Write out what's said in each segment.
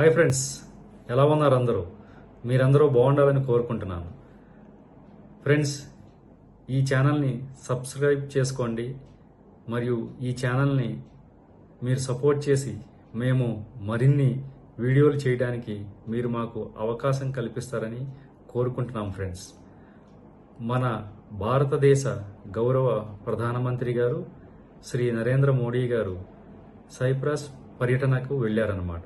Hi friends ఎలా ఉన్నారు అందరూ? మీరందరూ బాగుండాలని కోరుకుంటున్నాను. ఫ్రెండ్స్ ఈ ఛానల్ని సబ్స్క్రైబ్ చేసుకోండి మరియు ఈ ఛానల్ని మీరు సపోర్ట్ చేసి మేము మరిన్ని వీడియోలు చేయడానికి మీరు మాకు అవకాశం కల్పిస్తారని కోరుకుంటున్నాం ఫ్రెండ్స్. మన భారతదేశ గౌరవ ప్రధానమంత్రి గారు శ్రీ నరేంద్ర మోడీ గారు సైప్రస్ పర్యటనకు వెళ్ళారన్నమాట.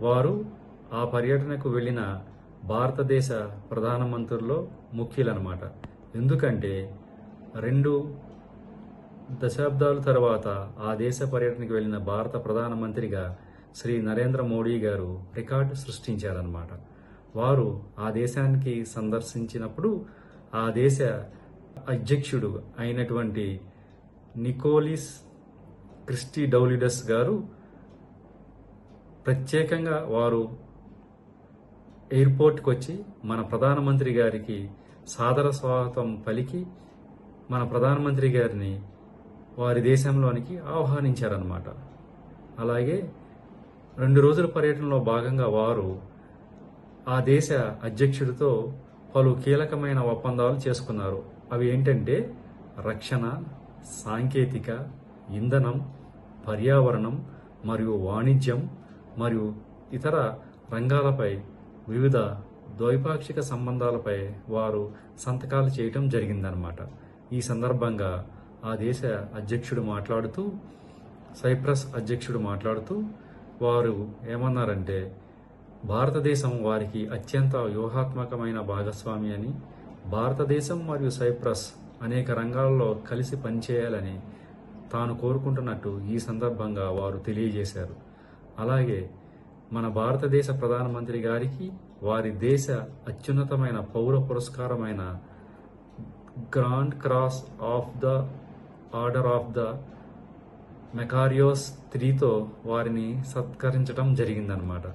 వారు ఆ పర్యటనకు వెళ్ళిన భారతదేశ ప్రధానమంత్రుల్లో ముఖ్యులన్నమాట. ఎందుకంటే రెండు దశాబ్దాల తర్వాత ఆ దేశ పర్యటనకు వెళ్ళిన భారత ప్రధానమంత్రిగా శ్రీ నరేంద్ర మోడీ గారు రికార్డు సృష్టించారన్నమాట. వారు ఆ దేశానికి సందర్శించినప్పుడు ఆ దేశ అధ్యక్షుడు అయినటువంటి నికోలిస్ క్రిస్టీ డౌలిడస్ గారు ప్రత్యేకంగా వారు ఎయిర్పోర్ట్కి వచ్చి మన ప్రధానమంత్రి గారికి సాదర స్వాగతం పలికి మన ప్రధానమంత్రి గారిని వారి దేశంలోనికి ఆహ్వానించారన్నమాట. అలాగే రెండు రోజుల పర్యటనలో భాగంగా వారు ఆ దేశ అధ్యక్షుడితో పలు కీలకమైన ఒప్పందాలు చేసుకున్నారు. అవి ఏంటంటే రక్షణ సాంకేతిక ఇంధనం పర్యావరణం మరియు వాణిజ్యం మరియు ఇతర రంగాలపై వివిధ ద్వైపాక్షిక సంబంధాలపై వారు సంతకాలు చేయటం జరిగిందనమాట ఈ సందర్భంగా ఆ దేశ అధ్యక్షుడు మాట్లాడుతూ సైప్రస్ అధ్యక్షుడు మాట్లాడుతూ వారు ఏమన్నారంటే భారతదేశం వారికి అత్యంత వ్యూహాత్మకమైన భాగస్వామి అని భారతదేశం మరియు సైప్రస్ అనేక రంగాల్లో కలిసి పనిచేయాలని తాను కోరుకుంటున్నట్టు ఈ సందర్భంగా వారు తెలియజేశారు. అలాగే మన భారతదేశ ప్రధానమంత్రి గారికి వారి దేశ అత్యున్నతమైన పౌర పురస్కారమైన grand cross of the order of the Makarios త్రీతో వారిని సత్కరించడం జరిగిందనమాట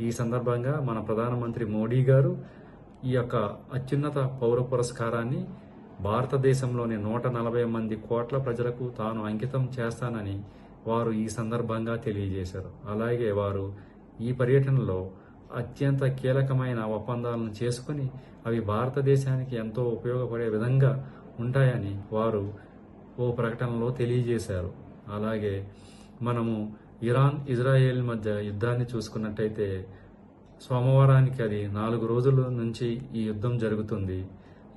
ఈ సందర్భంగా మన ప్రధానమంత్రి మోడీ గారు ఈ యొక్క అత్యున్నత పౌర పురస్కారాన్ని భారతదేశంలోని నూట నలభై మంది కోట్ల ప్రజలకు తాను అంకితం చేస్తానని వారు ఈ సందర్భంగా తెలియజేశారు. అలాగే వారు ఈ పర్యటనలో అత్యంత కీలకమైన ఒప్పందాలను చేసుకుని అవి భారతదేశానికి ఎంతో ఉపయోగపడే విధంగా ఉంటాయని వారు ఓ ప్రకటనలో తెలియజేశారు. అలాగే మనము ఇరాన్ ఇజ్రాయెల్ మధ్య యుద్ధాన్ని చూసుకున్నట్టయితే సోమవారానికి అది నాలుగు రోజుల నుంచి ఈ యుద్ధం జరుగుతుంది.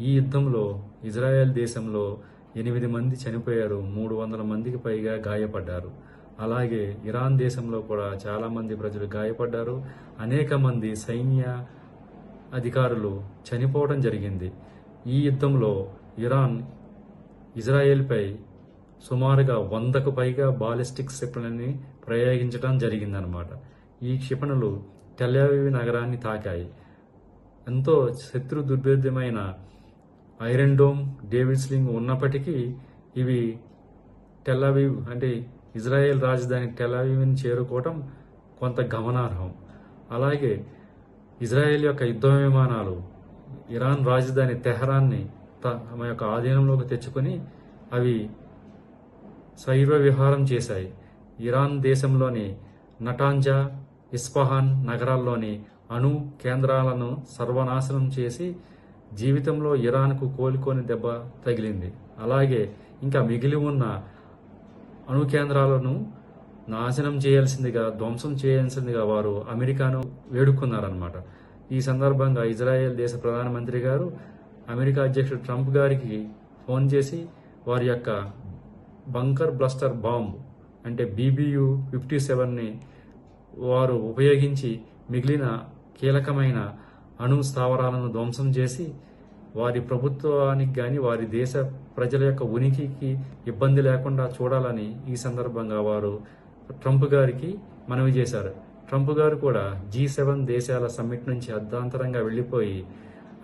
ఈ యుద్ధంలో ఇజ్రాయెల్ దేశంలో ఎనిమిది మంది చనిపోయారు మూడు వందల మందికి పైగా గాయపడ్డారు. అలాగే ఇరాన్ దేశంలో కూడా చాలామంది ప్రజలు గాయపడ్డారు. అనేక మంది సైన్య అధికారులు చనిపోవడం జరిగింది. ఈ యుద్ధంలో ఇరాన్ ఇజ్రాయెల్పై సుమారుగా వందకు పైగా బాలిస్టిక్ క్షిపణిని ప్రయోగించడం జరిగిందనమాట ఈ క్షిపణులు టెల్యావి నగరాన్ని తాకాయి. ఎంతో శత్రు దుర్భేద్యమైన ఐరన్ డోమ్ డేవిడ్స్లింగ్ ఉన్నప్పటికీ ఇవి టెల్లావివ్ అంటే ఇజ్రాయెల్ రాజధాని టెల్లావివ్ని చేరుకోవటం కొంత గమనార్హం. అలాగే ఇజ్రాయెల్ యొక్క యుద్ధ విమానాలు ఇరాన్ రాజధాని తెహరాన్ని తమ యొక్క ఆధీనంలోకి తెచ్చుకొని అవి శైవ విహారం చేశాయి. ఇరాన్ దేశంలోని నటాంజా ఇస్ఫహాన్ నగరాల్లోని అణు కేంద్రాలను సర్వనాశనం చేసి జీవితంలో ఇరాన్కు కోలుకోని దెబ్బ తగిలింది. అలాగే ఇంకా మిగిలి ఉన్న అణు కేంద్రాలను నాశనం చేయాల్సిందిగా ధ్వంసం చేయాల్సిందిగా వారు అమెరికాను వేడుకున్నారన్నమాట. ఈ సందర్భంగా ఇజ్రాయెల్ దేశ ప్రధానమంత్రి గారు అమెరికా అధ్యక్షుడు ట్రంప్ గారికి ఫోన్ చేసి వారి యొక్క బంకర్ బ్లస్టర్ బాంబ్ అంటే బీబీయు ఫిఫ్టీ సెవెన్ని వారు ఉపయోగించి మిగిలిన కీలకమైన అణు స్థావరాలను ధ్వంసం చేసి వారి ప్రభుత్వానికి గాని వారి దేశ ప్రజల యొక్క ఉనికికి ఇబ్బంది లేకుండా చూడాలని ఈ సందర్భంగా వారు ట్రంప్ గారికి మనవి చేశారు. ట్రంప్ గారు కూడా జీ సెవెన్ దేశాల సమ్మిట్ నుంచి అర్ధాంతరంగా వెళ్ళిపోయి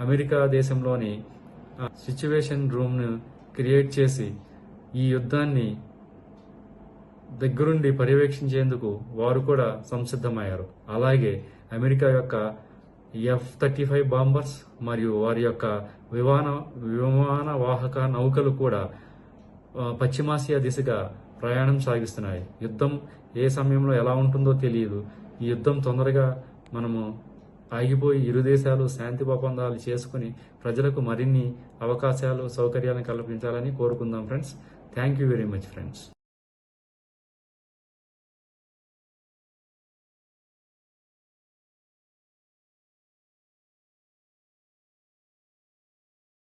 అమెరికా దేశంలోని సిచ్యువేషన్ రూమ్ను క్రియేట్ చేసి ఈ యుద్ధాన్ని దగ్గరుండి పర్యవేక్షించేందుకు వారు కూడా సంసిద్ధమయ్యారు. అలాగే అమెరికా యొక్క ఎఫ్ థర్టీ ఫైవ్ బాంబర్స్ మరియు వారి యొక్క విమాన విమాన వాహక నౌకలు కూడా పశ్చిమాసియా దిశగా ప్రయాణం సాగిస్తున్నాయి. యుద్ధం ఏ సమయంలో ఎలా ఉంటుందో తెలియదు. ఈ యుద్ధం తొందరగా మనము ఆగిపోయి ఇరు దేశాలు శాంతి ఒప్పందాలు చేసుకుని ప్రజలకు మరిన్ని అవకాశాలు సౌకర్యాలను కల్పించాలని కోరుకుందాం friends. Thank you very much friends